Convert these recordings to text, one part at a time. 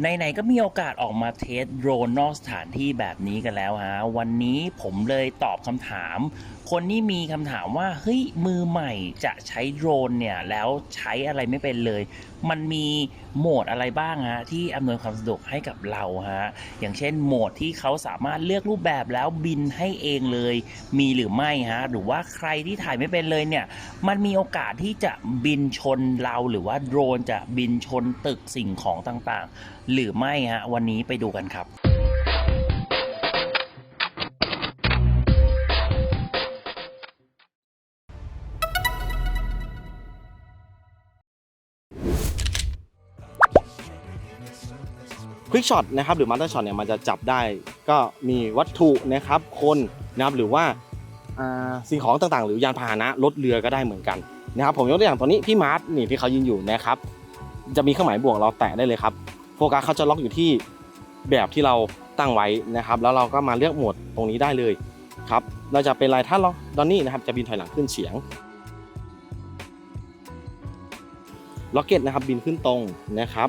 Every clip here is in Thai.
ไหนๆก็มีโอกาสออกมาเทสโดรนนอกสถานที่แบบนี้กันแล้วฮะ วันนี้ผมเลยตอบคำถาม คนที่มีคำถามว่าเฮ้ยมือใหม่จะใช้โดรนเนี่ยแล้วใช้อะไรไม่เป็นเลย มันมีโหมดอะไรบ้างฮะที่อำนวยความสะดวกให้กับเราฮะอย่างเช่นโหมดที่เขาสามารถเลือกรูปแบบแล้วบินให้เองเลย มีหรือไม่ฮะหรือว่าใครที่ถ่ายไม่เป็นเลยเนี่ยมันมีโอกาสที่จะบินชนเราหรือว่าโดรนจะบินชนตึกสิ่งของต่างๆ หรือไม่ฮะวันนี้ไปดูกันครับ ควิกช็อตนะครับหรือมาสเตอร์ช็อตเนี่ยมันจะจับได้ก็มีวัตถุนะครับคนนะครับหรือว่าสิ่งของต่างๆ หรือยานพาหนะรถเรือก็ได้เหมือนกันนะครับผมยกตัวอย่างตัวนี้พี่มาร์ทนี่ที่เขายืนอยู่นะครับจะมีเครื่องหมายบวกเราแตะได้เลยครับโฟกัสเขาจะล็อกอยู่ที่แบบที่เราตั้งไว้นะครับ แล้วเราก็มาเลือกโหมดตรงนี้ได้เลยครับเราจะเป็นลายท่าล็อกดอนนี่นะครับจะบินถอยหลังขึ้นเฉียงล็อกเก็ตนะครับบินขึ้นตรงนะครับ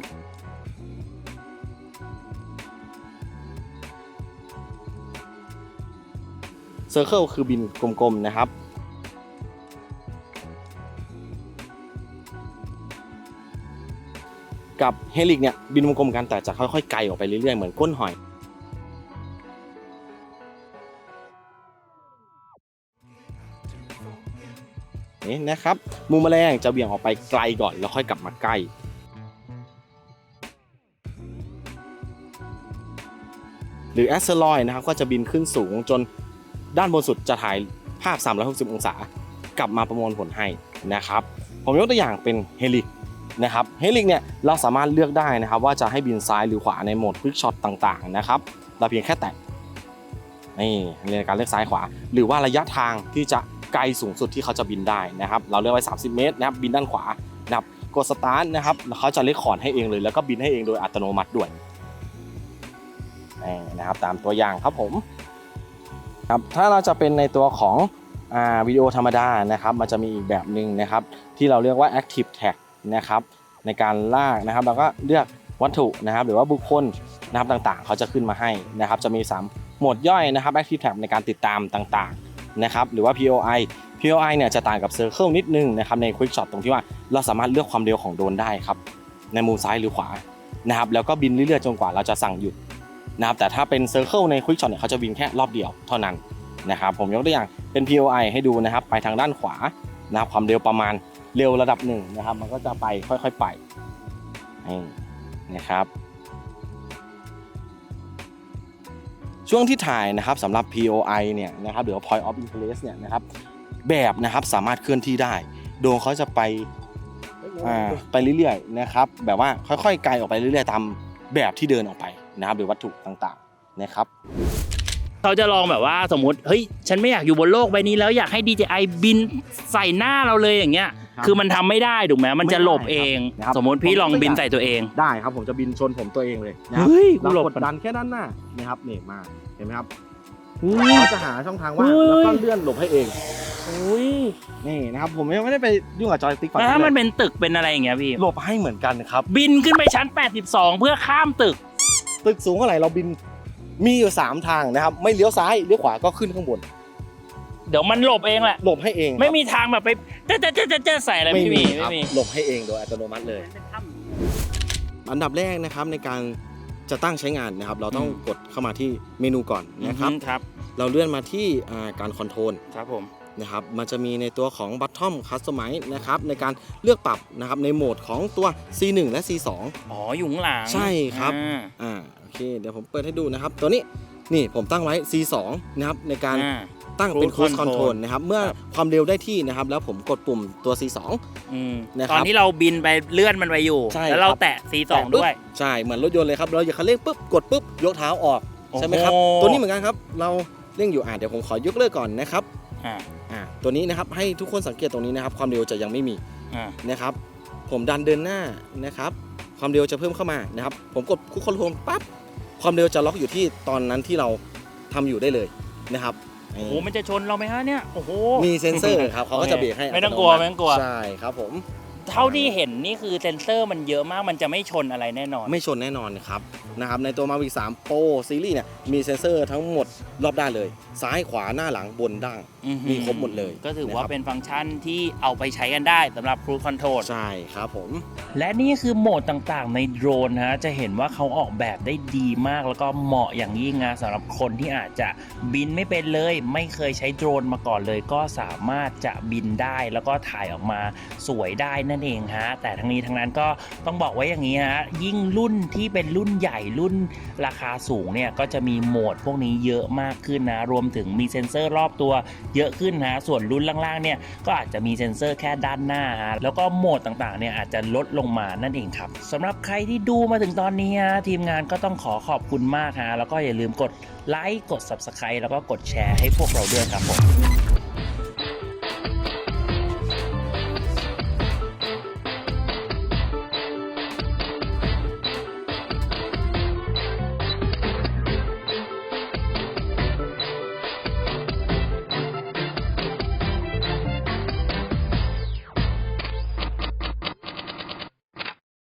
เซอร์เคิลคือบินกลมๆนะครับกับเฮลิกเนี่ยบินวงกลมกันแต่จะค่อยๆไกลออกไปเรื่อยๆ เหมือนก้นหอย นี่นะครับมุมแมลงจะเบี่ยงออกไปไกลก่อนแล้วค่อยกลับมาใกล้ หรือแอสเซอรอยนะครับก็จะบินขึ้นสูงจน ด้านบนสุดจะถ่ายภาพ 360 องศากลับมาประมวลผลให้นะครับ ผมยกตัวอย่างเป็นเฮลิกนะครับเฮลิกเนี่ยเราสามารถเลือกได้นะครับว่าจะให้บินซ้ายหรือขวาในโหมดควิกช็อตต่างๆนะครับเราเพียงแค่แตะนี่ในการเลือกซ้ายขวา หรือว่าระยะทางที่จะไกลสูงสุดที่เขาจะบินได้นะครับเราเลือกไว้ 30 เมตรนะครับบินด้านขวานะครับกดสตาร์ทนะครับแล้วเขาจะเลคคอร์ดให้เองเลยแล้วก็บินให้เองโดยอัตโนมัติด้วยนี่นะครับตามตัวอย่างครับผม ครับถ้าเราจะเป็นในตัวของอวิดีโอธรรมดานะครับ มันจะมีอีกแบบหนึ่งนะครับ ที่เราเรียกว่า active tag นะครับในการลากนะครับเราก็เลือกวัตถุนะครับ หรือว่าบุคคลนะครับต่างๆ เขาจะขึ้นมาให้นะครับ จะมี3โหมดย่อยนะครับ active tag ในการติดตามต่างๆนะครับ หรือว่า POI POI เนี่ยจะต่างกับ circle นิดนึงนะครับใน quick shot ตรงที่ว่าเราสามารถเลือกความเร็วของโดรนได้ครับในมุมซ้ายหรือขวานะครับแล้วก็บินเรื่อยๆจนกว่าเราจะสั่งหยุด นะครับแต่ถ้าเป็นเซอร์เคิลในควิกช็อตเนี่ยเขาจะบินแค่รอบเดียวเท่านั้นนะครับผมยกตัวอย่างเป็น POI ให้ดูนะครับ ไปทางด้านขวานะครับความเร็วประมาณเร็วระดับหนึ่งนะครับ มันก็จะไปค่อยๆไปนี่นะครับ ช่วงที่ถ่ายนะครับสำหรับ POI เนี่ยนะครับหรือ Point of Interest เนี่ยนะครับแบบนะครับสามารถเคลื่อนที่ได้โดรนเขาจะไปไปเรื่อยๆนะครับ แบบว่าค่อยๆไกลออกไปเรื่อยๆตามแบบที่เดินออกไป นะครับหรือวัตถุต่างๆนะครับเขาจะลองแบบว่าสมมติเฮ้ยฉันไม่อยากอยู่บนโลกใบนี้แล้วอยากให้ DJI บินใส่หน้าเราเลยอย่างเงี้ย ครับคือมันทำไม่ได้ถูกไหมมันจะหลบเอง ไม่ได้ครับ สมมติพี่ลองผมยกตัวบินอย่างใส่ตัวเองได้ครับผมจะบินชนผมตัวเองเลยนะครับ เฮ้ยกูเราหลบกดดันแค่ด้านหน้านะครับนี่มาเห็นไหมครับอุ้ยเขาจะหาช่องทางว่างเฮ้ย แล้วก็เลื่อนหลบให้เองอุ้ยนี่นะครับผมยังไม่ได้ไปยุ่งกับจอยติ๊กฝั่งแล้วถ้านี้มันเลยเป็นตึกเป็นอะไรอย่างเงี้ยพี่ หลบให้เหมือนกันครับบินขึ้นไปชั้น 82 เพื่อข้ามตึก ตึกสูงเท่าไหร่เราบินมีอยู่สามทางนะครับ ไม่เลี้ยวซ้ายเลี้ยวขวาก็ขึ้นข้างบน เดี๋ยวมันหลบเองแหละ หลบให้เองครับไม่มีทางแบบไปเจ๊เจ๊เจ๊เจ๊ใส่อะไรไม่มีคไม่รับมี หลบให้เองโดยอัตโนมัติเลย อันดับแรกนะครับในการจะตั้งใช้งานนะครับ เราต้องอืม กดเข้ามาที่เมนูก่อนนะครับอืมครับ เราเลื่อนมาที่อ่าการคอนโทรลครับผม นะครับมันจะมีในตัวของ Bottom Customize นะครับในการเลือกปรับนะครับในโหมดของตัว C1 และ C2 อ๋ออยู่ข้างหลังใช่ครับอ่าอ่าโอเคเดี๋ยวผมเปิดให้ดูนะครับ ตัวนี้นี่ผมตั้งไว้ C2 นะครับในการอ่า ตั้งเป็น Cruise Cruise Control Control นะครับเมื่อครับ ความเร็วได้ที่นะครับแล้วผมกดปุ่มตัว C2 อืมนะครับตอนที่เราบินไปเลื่อนมันไปอยู่ ใช่แล้วเราครับ แตะ C2 แตะปุ๊บด้วย ใช่เหมือนรถยนต์เลยครับเราอย่าคันเร่งปุ๊บกดปุ๊บยกเท้าออกใช่ไหมครับโอ้โห ตัวนี้เหมือนกันครับเราเร่งอยู่อ่าเดี๋ยวผมขอยกเลิกก่อนนะครับ อ่าอ่า ตัวนี้นะครับให้ทุกคนสังเกตตรงนี้นะครับ ความเร็วจะยังไม่มีอ่านะครับ ผมดันเดินหน้านะครับ ความเร็วจะเพิ่มเข้ามานะครับ ผมกดคุกคอนโทรลปั๊บความเร็วจะล็อกอยู่ที่ตอนนั้นที่เราทำอยู่ได้เลยนะครับ โอ้โหมันจะชนเราไหมฮะเนี่ย โอ้โห มีเซ็นเซอร์ครับเขาก็จะเบรกให้ไม่ต้องกลัวตโนไม่ต้องกลัว ใช่ครับผม เท่าที่เห็นนี่คือเซนเซอร์มันเยอะมากมันจะไม่ชนอะไรแน่นอน ไม่ชนแน่นอนครับนะครับในตัว Mavic 3 Pro ซีรีส์เนี่ยมีเซ็นเซอร์ทั้งหมดรอบด้านเลย ซ้ายขวาหน้าหลังบนด้านอือหือ มีครบหมดเลยก็ถือว่านะครับเป็นฟังก์ชันที่เอาไปใช้กันได้สำหรับ Cruise Control ใช่ครับผม และนี่คือโหมดต่างๆ ในโดรนฮะจะเห็นว่าเขาออกแบบได้ดีมากแล้วก็เหมาะอย่างยิ่งนะสำหรับคนที่อาจจะบินไม่เป็นเลย ไม่เคยใช้โดรนมาก่อนเลย ก็สามารถจะบินได้แล้วก็ถ่ายออกมาสวยได้นั่นเองฮะแต่ทั้งนี้ทั้งนั้นก็ต้องบอกไว้อย่างนี้ฮะยิ่งรุ่นที่เป็นรุ่นใหญ่รุ่นราคาสูงเนี่ยก็จะมีโหมดพวกนี้เยอะมากขึ้นนะรวมถึงมีเซ็นเซอร์รอบตัวเยอะขึ้นนะส่วนรุ่นล่างๆเนี่ยก็อาจจะมีเซ็นเซอร์แค่ด้านหน้าฮะแล้วก็โหมดต่างๆเนี่ยอาจจะลดลงมานั่นเองครับสำหรับใครที่ดูมาถึงตอนนี้ฮะทีมงานก็ต้องขอขอบคุณมากฮะแล้วก็อย่าลืมกดไลค์กด Subscribe แล้วก็กดแชร์ให้พวกเราด้วยครับผม